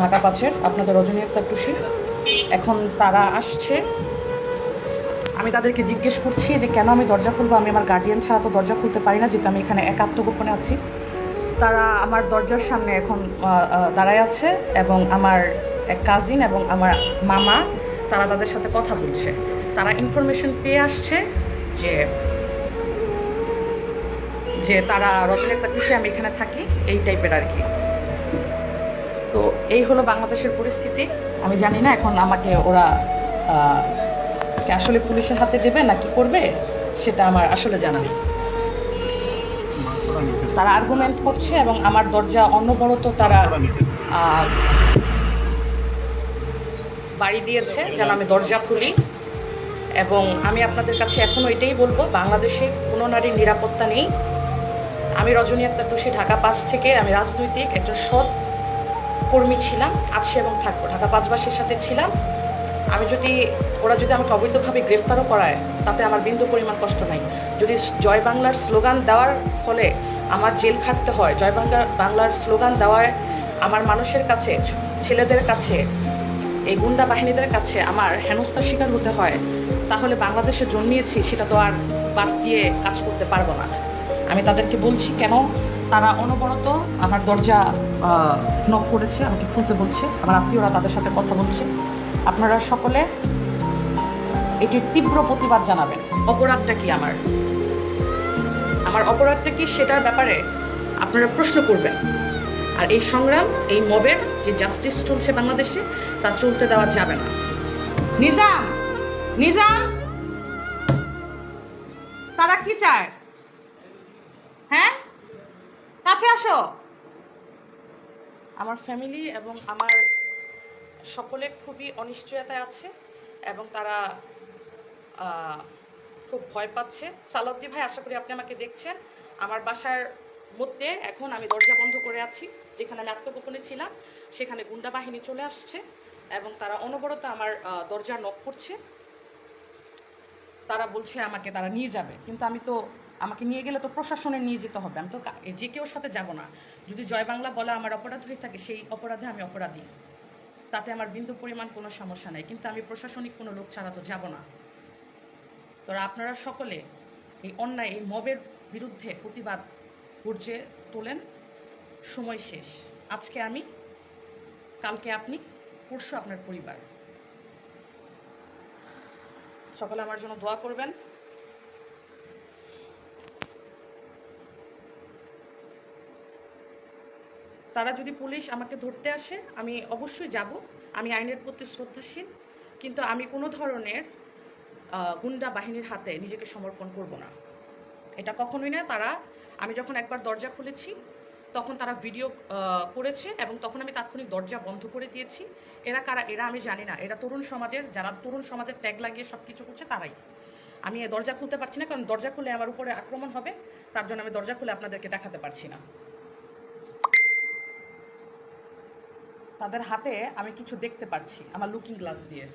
ঢাকা পাঁচের আপনাদের রজনী আক্তার টুসি। এখন তারা আসছে। আমি তাদেরকে জিজ্ঞেস করছি যে, কেন আমি দরজা খুলবো? আমি আমার গার্ডিয়ান ছাড়া তো দরজা খুলতে পারি না, যেহেতু আমি এখানে একাত্ম গোপনে আছি। তারা আমার দরজার সামনে এখন দাঁড়ায় আছে এবং আমার এক কাজিন এবং আমার মামা, তারা তাদের সাথে কথা বলছে। তারা ইনফরমেশন পেয়ে আসছে যে যে তারা রতনের একটা খুশি আমি এখানে থাকি, এই টাইপের আর কি। তো এই হলো বাংলাদেশের পরিস্থিতি। আমি জানি না এখন আমাকে ওরা আসলে পুলিশের হাতে দেবে না কি করবে, সেটা আমার আসলে জানা নেই। তারা আর্গুমেন্ট করছে এবং আমার দরজা অনবরত তারা বাড়ি দিয়েছে যেন আমি দরজা খুলি। এবং আমি আপনাদের কাছে এখনও এটাই বলব, বাংলাদেশে কোনো নারীর নিরাপত্তা নেই। আমি রজনী আক্তার টুসি, ঢাকা পাঁচ থেকে, আমি রাজনৈতিক, একজন সৎ কর্মী ছিলাম আছি এবং থাকব। ঢাকা পাঁচবাসীর সাথে ছিলাম। আমি যদি, ওরা যদি আমাকে অবৈধভাবে গ্রেফতারও করায়, তাতে আমার বিন্দু পরিমাণ কষ্ট নাই। যদি জয় বাংলার স্লোগান দেওয়ার ফলে আমার জেল খাটতে হয়, জয় বাংলা, বাংলার স্লোগান দেওয়ায় আমার মানুষের কাছে, ছেলেদের কাছে, এই গুন্ডা বাহিনীদের কাছে আমার হেনস্থার শিকার হতে হয়, তাহলে বাংলাদেশে জন্মিয়েছি, সেটা তো আর বাদ দিয়ে কাজ করতে পারব না। আমি তাদেরকে বলছি, কেন তারা অনবরত আমার দরজা নক করেছে, আমাকে খুলতে বলছে। আমার আত্মীয়রা তাদের সাথে কথা বলছে। আপনারা সকলে এটির তীব্র প্রতিবাদ জানাবেন। অপরাধটা কি আমার? আমার অপরাধটা কি সেটার ব্যাপারে আপনারা প্রশ্ন করবেন? আর এই সংগ্রাম, এই মবের যে জাস্টিস চলছে বাংলাদেশে, তা চলতে দেওয়া যাবে না। নিজাম! নিজাম! তারা কি চায়? হ্যাঁ? কাছে আসো। আমার ফ্যামিলি এবং আমার সকলে খুবই অনিশ্চয়তায় আছে এবং তারা খুব ভয় পাচ্ছে। সালাদ্দি ভাই, আশা করি আপনি আমাকে দেখছেন। আমার বাসার মধ্যে এখন আমি দরজা বন্ধ করে আছি, যেখানে আমি আত্মগোপনে ছিলাম, সেখানে গুন্ডা বাহিনী চলে আসছে এবং তারা অনবরত আমার দরজা নক করছে তারা বলছে আমাকে তারা নিয়ে যাবে, কিন্তু আমি তো আমাকে নিয়ে গেলে তো প্রশাসনে নিয়ে যেতে হবে। আমি তো যে কেউ সাথে যাব না। যদি জয় বাংলা বলা আমার অপরাধ হয়ে থাকে, সেই অপরাধে আমি অপরাধী। তাতে আমার বিন্দু পরিমাণ কোনো সমস্যা নেই। কিন্তু আমি প্রশাসনিক কোনো লোক ছাড়া তো যাব না। তো আপনারা সকলে এই অন্যায়, এই মবের বিরুদ্ধে প্রতিবাদ গর্জে তোলেন। সময় শেষ। আজকে আমি, কালকে আপনি, পরশু আপনার পরিবার। সকলে আমার জন্য দোয়া করবেন। তারা যদি পুলিশ আমাকে ধরতে আসে, আমি অবশ্যই যাব। আমি আইনের প্রতি শ্রদ্ধাশীল, কিন্তু আমি কোনো ধরনের গুন্ডা বাহিনীর হাতে নিজেকে সমর্পণ করব না। এটা কখনোই না, তারা, আমি যখন একবার দরজা খুলেছি, তখন তারা ভিডিও করেছে এবং তখন আমি তাৎক্ষণিক দরজা বন্ধ করে দিয়েছি। এরা কারা, এরা আমি জানি না। এরা তরুণ সমাজের, যারা তরুণ সমাজের ট্যাগ লাগিয়ে সব কিছু করছে, তারাই। আমি দরজা খুলতে পারছি না, কারণ দরজা খুলে আমার উপরে আক্রমণ হবে। তার জন্য আমি দরজা খুলে আপনাদেরকে দেখাতে পারছি না। তাদের হাতে আমি কিছু দেখতে পারছি, আমার লুকিং গ্লাস দিয়ে।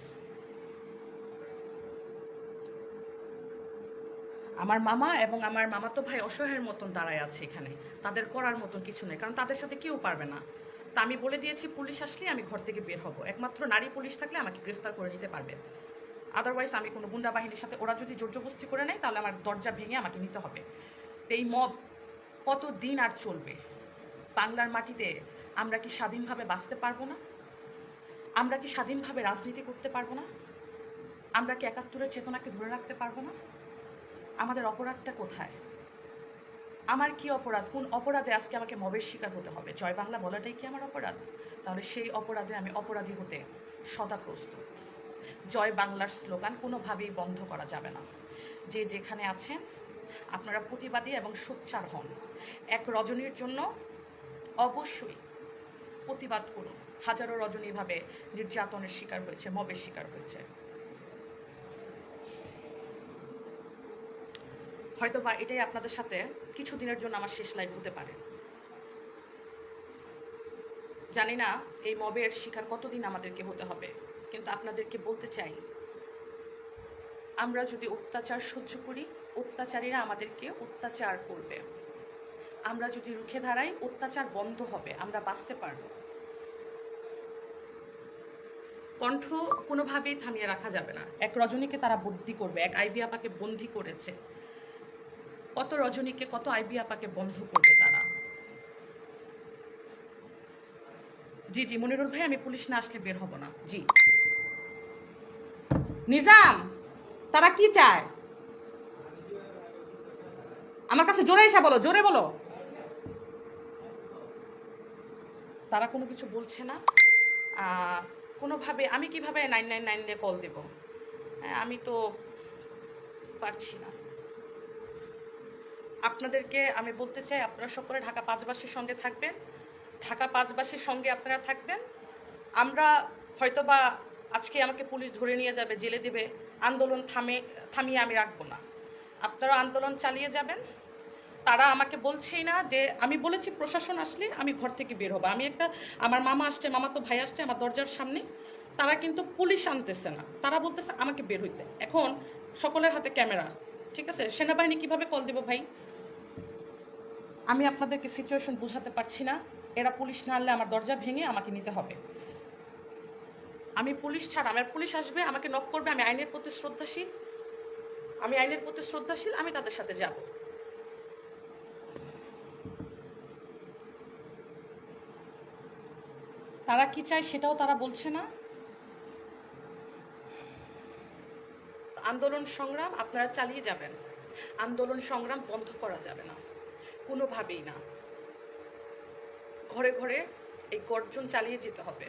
আমার মামা এবং আমার মামাতো ভাই অসহায়ের মতন দাঁড়ায় আছে এখানে। তাদের করার মতন কিছু নেই, কারণ তাদের সাথে কেউ পারবে না। তা আমি বলে দিয়েছি, পুলিশ আসলে আমি ঘর থেকে বের হব। একমাত্র নারী পুলিশ থাকলে আমাকে গ্রেফতার করে নিতে পারবে। আদারওয়াইজ আমি কোনো গুন্ডা বাহিনীর সাথে, ওরা যদি জোরজবস্তি করে নেয়, তাহলে আমার দরজা ভেঙে আমাকে নিতে হবে। এই মব কত দিন আর চলবে? বাংলার মাটিতে আমরা কি স্বাধীনভাবে বাঁচতে পারব না? আমরা কি স্বাধীনভাবে রাজনীতি করতে পারব না? আমরা কি একাত্তরের চেতনাকে ধরে রাখতে পারব না? আমাদের অপরাধটা কোথায়? আমার কি অপরাধ? কোন অপরাধে আজকে আমাকে মবের শিকার হতে হবে? জয় বাংলা বলাটাই কি আমার অপরাধ? তাহলে সেই অপরাধে আমি অপরাধী হতে সদা প্রস্তুত। জয় বাংলার স্লোগান কোনোভাবেই বন্ধ করা যাবে না। যে যেখানে আছেন, আপনারা প্রতিবাদী এবং সোচ্চার হন। এক রজনীর জন্য অবশ্যই প্রতিবাদ করুন হাজারো রজনীভাবে নির্যাতনের শিকার হয়েছে, মবের শিকার হয়েছে। হয়তো বা এটাই আপনাদের সাথে কিছু দিনের জন্য আমার শেষ লাইভ হতে পারে। জানি না এই মবের শিকার কতদিন আমাদেরকে হতে হবে, কিন্তু আপনাদেরকে বলতে চাই, আমরা যদি অত্যাচার সহ্য করি, অত্যাচারীরা আমাদেরকে অত্যাচার করবে। আমরা যদি রুখে দাঁড়াই, অত্যাচার বন্ধ হবে, আমরা বাঁচতে পারব। কণ্ঠ কোনোভাবেই থামিয়ে রাখা যাবে না। এক রজনীকে তারা বন্দি করবে, এক আইবি আপাকে বন্দি করেছে। কত রজনীকে, কত আইবি আপাকে বন্ধ করবে তারা? জি জি, মনিরুল ভাই, আমি পুলিশ না আসলে বের হব না। জি। নিজাম, তারা কি চায়? আমার কাছে জোরে এসে বলো, জোরে বলো। তারা কোনো কিছু বলছে না। কোনোভাবে আমি কীভাবে নাইন নাইন নাইনে কল দেব? হ্যাঁ, আমি তো পারছি না। আপনাদেরকে আমি বলতে চাই আপনারা সকলে ঢাকা পাঁচবাসীর সঙ্গে থাকবেন। ঢাকা পাঁচবাসীর সঙ্গে আপনারা থাকবেন। আমরা হয়তোবা আজকে আমাকে পুলিশ ধরে নিয়ে যাবে জেলে দেবে আন্দোলন থামে থামিয়ে আমি রাখব না। আপনারা আন্দোলন চালিয়ে যাবেন। তারা আমাকে বলছেই না যে, আমি বলেছি, প্রশাসন আসলে আমি ঘর থেকে বের হব। আমি একটা, আমার মামা আসছে, মামা তো ভাই আসছে আমার দরজার সামনে। তারা কিন্তু পুলিশ আনতেছে না। তারা বলতেছে, আমাকে বের হইতে। এখন সকলের হাতে ক্যামেরা, ঠিক আছে? সেনাবাহিনী কীভাবে কল দেবো ভাই? আমি আপনাদেরকে সিচুয়েশন বোঝাতে পারছি না। এরা পুলিশ না আনলে আমার দরজা ভেঙে আমাকে নিতে হবে। আমি পুলিশ ছাড়া, আমার পুলিশ আসবে, আমাকে নক করবে, আমি আইনের প্রতি শ্রদ্ধাশীল। আমি আইনের প্রতি শ্রদ্ধাশীল, আমি তাদের সাথে যাব। তারা কি চায় সেটাও তারা বলছে না। আন্দোলন সংগ্রাম আপনারা চালিয়ে যাবেন। আন্দোলন সংগ্রাম বন্ধ করা যাবে না। কোনোভাবেই না। ঘরে ঘরে এই গর্জন চালিয়ে যেতে হবে।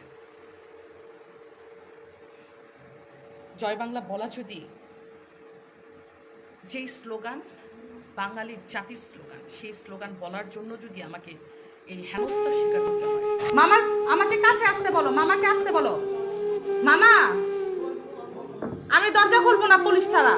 জয় বাংলা বলা যদি যেই স্লোগান, বাঙালির জাতির স্লোগান, সেই স্লোগান বলার জন্য যদি আমাকে এই মামা, আমাকে কাছে আসতে বলো, মামাকে আসতে বলো। মামা, আমি দরজা খুলবো না পুলিশ ছাড়া।